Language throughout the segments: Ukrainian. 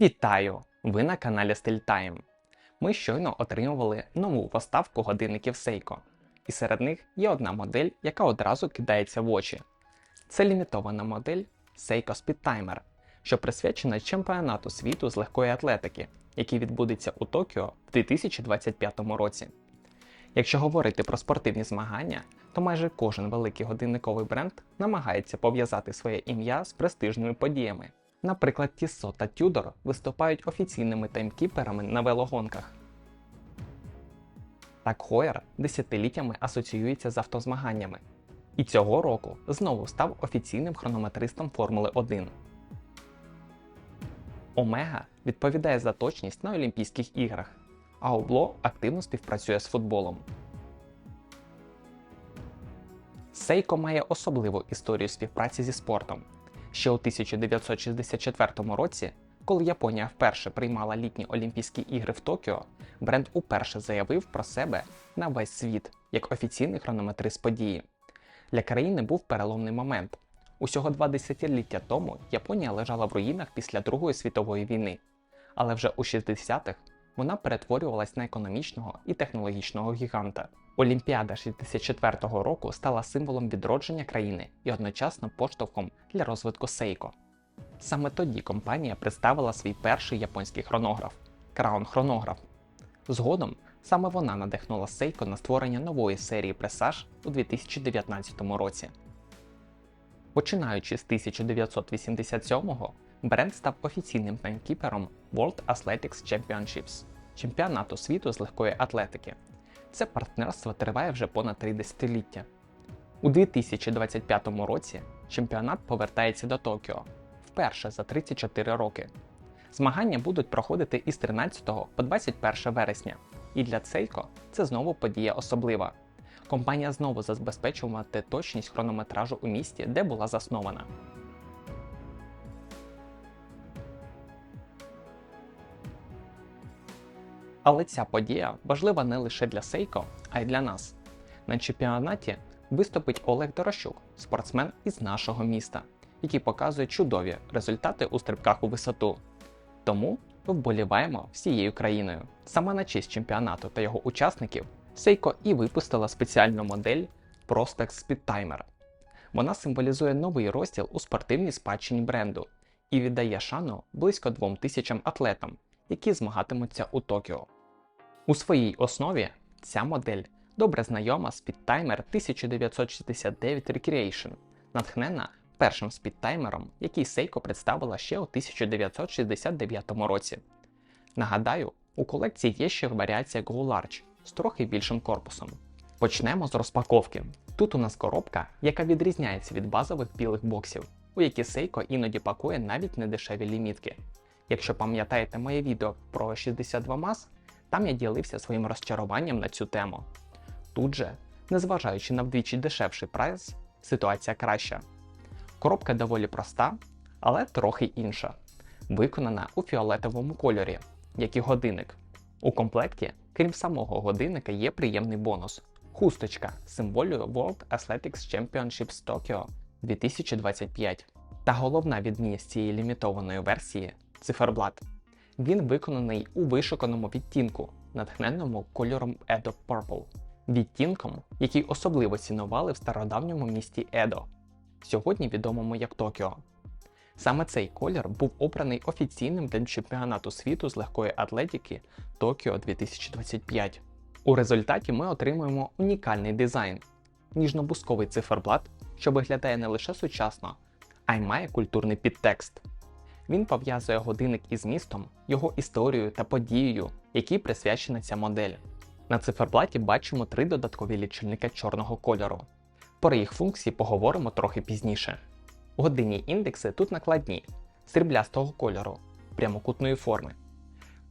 Вітаю! Ви на каналі StyleTime. Ми щойно отримували нову поставку годинників Seiko. І серед них є одна модель, яка одразу кидається в очі. Це лімітована модель Seiko Speedtimer, що присвячена чемпіонату світу з легкої атлетики, який відбудеться у Токіо в 2025 році. Якщо говорити про спортивні змагання, то майже кожен великий годинниковий бренд намагається пов'язати своє ім'я з престижними подіями. Наприклад, Tissot та Tudor виступають офіційними таймкіперами на велогонках. Так Heuer десятиліттями асоціюється з автозмаганнями. І цього року знову став офіційним хронометристом Формули 1. Омега відповідає за точність на Олімпійських іграх, а Обло активно співпрацює з футболом. Seiko має особливу історію співпраці зі спортом. Ще у 1964 році, коли Японія вперше приймала літні Олімпійські ігри в Токіо, бренд уперше заявив про себе на весь світ як офіційний хронометрист події. Для країни був переломний момент. Усього два десятиліття тому Японія лежала в руїнах після Другої світової війни, але вже у 60-х вона перетворювалась на економічного і технологічного гіганта. Олімпіада 64-го року стала символом відродження країни і одночасно поштовхом для розвитку Seiko. Саме тоді компанія представила свій перший японський хронограф Crown хронограф. Згодом саме вона надихнула Seiko на створення нової серії Presage у 2019 році. Починаючи з 1987-го, бренд став офіційним таймкіпером World Athletics Championships чемпіонату світу з легкої атлетики. Це партнерство триває вже понад три десятиліття. У 2025 році чемпіонат повертається до Токіо вперше за 34 роки. Змагання будуть проходити із 13 по 21 вересня, і для Seiko це знову подія особлива. Компанія знову забезпечуватиме точність хронометражу у місті, де була заснована. Але ця подія важлива не лише для Сейко, а й для нас. На чемпіонаті виступить Олег Дорощук, спортсмен із нашого міста, який показує чудові результати у стрибках у висоту. Тому вболіваємо всією країною. Саме на честь чемпіонату та його учасників Сейко і випустила спеціальну модель Prospex Speedtimer. Вона символізує новий розділ у спортивній спадщині бренду і віддає шану близько двом тисячам атлетам, які змагатимуться у Токіо. У своїй основі ця модель добре знайома Speedtimer 1969 Recreation, натхнена першим спідтаймером, який Seiko представила ще у 1969 році. Нагадаю, у колекції є ще варіація Go Large з трохи більшим корпусом. Почнемо з розпаковки. Тут у нас коробка, яка відрізняється від базових білих боксів, у які Seiko іноді пакує навіть недешеві лімітки. Якщо пам'ятаєте моє відео про 62 мас, там я ділився своїм розчаруванням на цю тему. Тут же, незважаючи на вдвічі дешевший прайс, ситуація краща. Коробка доволі проста, але трохи інша, виконана у фіолетовому кольорі, як і годинник. У комплекті, крім самого годинника, є приємний бонус. Хусточка символює World Athletics Championships Tokyo 2025. Та головна відмінність цієї лімітованої версії циферблат. Він виконаний у вишуканому відтінку, натхненному кольором Edo Purple, відтінком, який особливо цінували в стародавньому місті Едо, сьогодні відомому як Токіо. Саме цей колір був обраний офіційним для чемпіонату світу з легкої атлетики Токіо 2025. У результаті ми отримуємо унікальний дизайн, ніжно-бусковий циферблат, що виглядає не лише сучасно, а й має культурний підтекст. Він пов'язує годинник із містом, його історією та подією, якій присвячена ця модель. На циферблаті бачимо три додаткові лічильника чорного кольору. Про їх функції поговоримо трохи пізніше. Годинні індекси тут накладні, сріблястого кольору, прямокутної форми.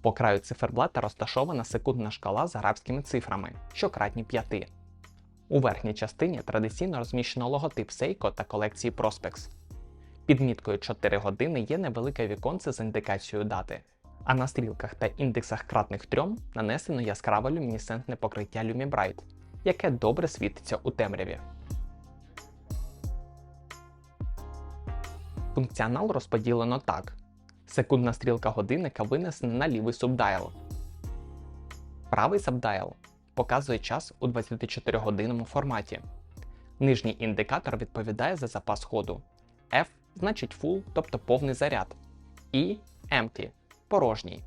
По краю циферблата розташована секундна шкала з арабськими цифрами, що кратні 5. У верхній частині традиційно розміщено логотип Seiko та колекції Prospex. Під міткою 4 години є невелике віконце з індикацією дати, а на стрілках та індексах кратних трьом нанесено яскраве люмінесцентне покриття LumiBright, яке добре світиться у темряві. Функціонал розподілено так: Секундна стрілка годинника винесена на лівий субдайл. Правий сабдайл показує час у 24-годинному форматі. Нижній індикатор відповідає за запас ходу. F значить full, тобто повний заряд. І empty порожній.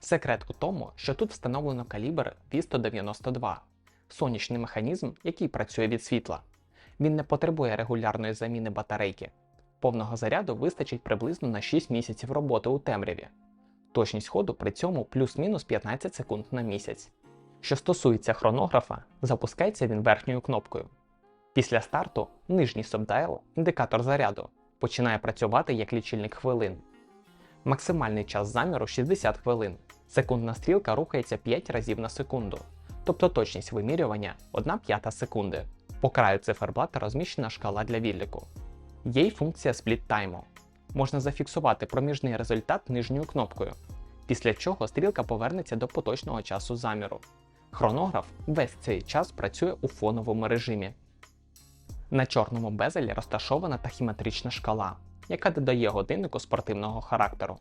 Секрет у тому, що тут встановлено калібр V192 сонячний механізм, який працює від світла. Він не потребує регулярної заміни батарейки. Повного заряду вистачить приблизно на 6 місяців роботи у темряві. Точність ходу при цьому плюс-мінус 15 секунд на місяць. Що стосується хронографа, запускається він верхньою кнопкою. Після старту нижній субдайл, індикатор заряду, починає працювати як лічильник хвилин. Максимальний час заміру 60 хвилин. Секундна стрілка рухається 5 разів на секунду, тобто точність вимірювання 1 п'ята секунди. По краю циферблата розміщена шкала для відліку. Є й функція спліт тайму. Можна зафіксувати проміжний результат нижньою кнопкою, після чого стрілка повернеться до поточного часу заміру. Хронограф весь цей час працює у фоновому режимі. На чорному безелі розташована тахіметрична шкала, яка додає годиннику спортивного характеру.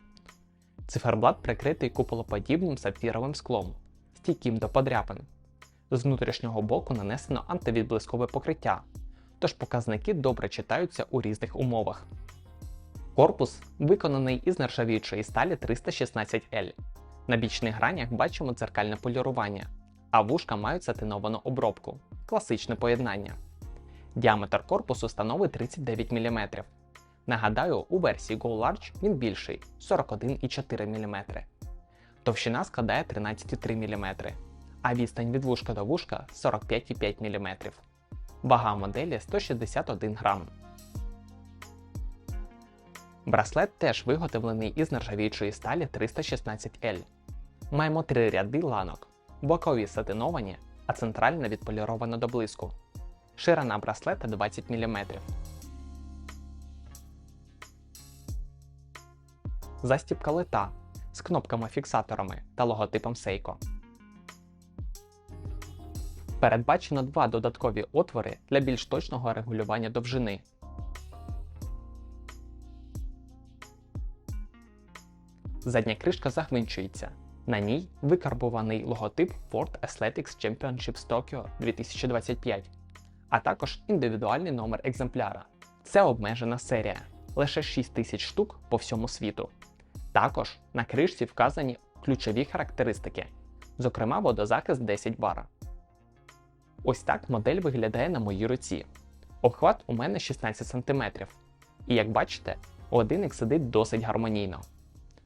Циферблат прикритий куполоподібним сапфіровим склом, стійким до подряпин. З внутрішнього боку нанесено антивідблискове покриття, тож показники добре читаються у різних умовах. Корпус виконаний із нержавіючої сталі 316L. На бічних гранях бачимо дзеркальне полірування, а вушка мають сатиновану обробку класичне поєднання. Діаметр корпусу становить 39 мм. Нагадаю, у версії Go Large він більший 41,4 мм. Товщина складає 13,3 мм, а відстань від вушка до вушка 45,5 мм. Вага моделі 161 грам. Браслет теж виготовлений із нержавіючої сталі 316L. Маємо три ряди ланок, бокові сатиновані, а центральна відполірована до блиску. Ширина браслета 20 мм. Застібка лита з кнопками-фіксаторами та логотипом Seiko. Передбачено два додаткові отвори для більш точного регулювання довжини. Задня кришка загвинчується. На ній викарбований логотип Ford Athletics Championships Tokyo 2025, а також індивідуальний номер екземпляра. Це обмежена серія, лише 6 тисяч штук по всьому світу. Також на кришці вказані ключові характеристики, зокрема водозахист 10 бар. Ось так модель виглядає на моїй руці. Обхват у мене 16 см. І як бачите, годинник сидить досить гармонійно.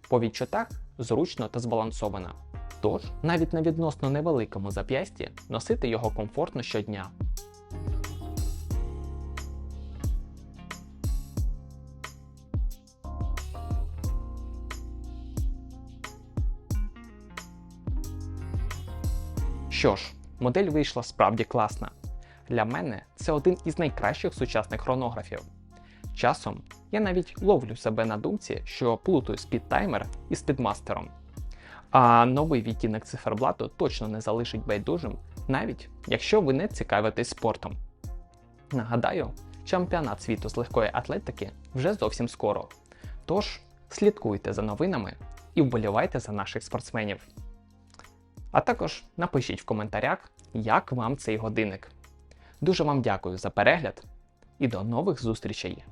По відчуттях зручно та збалансовано. Тож, навіть на відносно невеликому зап'ясті носити його комфортно щодня. Що ж, модель вийшла справді класна. Для мене це один із найкращих сучасних хронографів. Часом я навіть ловлю себе на думці, що плутаю спідтаймер із спідмастером. А новий відтінок циферблату точно не залишить байдужим, навіть якщо ви не цікавитесь спортом. Нагадаю, чемпіонат світу з легкої атлетики вже зовсім скоро. Тож слідкуйте за новинами і вболівайте за наших спортсменів. А також напишіть в коментарях, як вам цей годинник. Дуже вам дякую за перегляд і до нових зустрічей!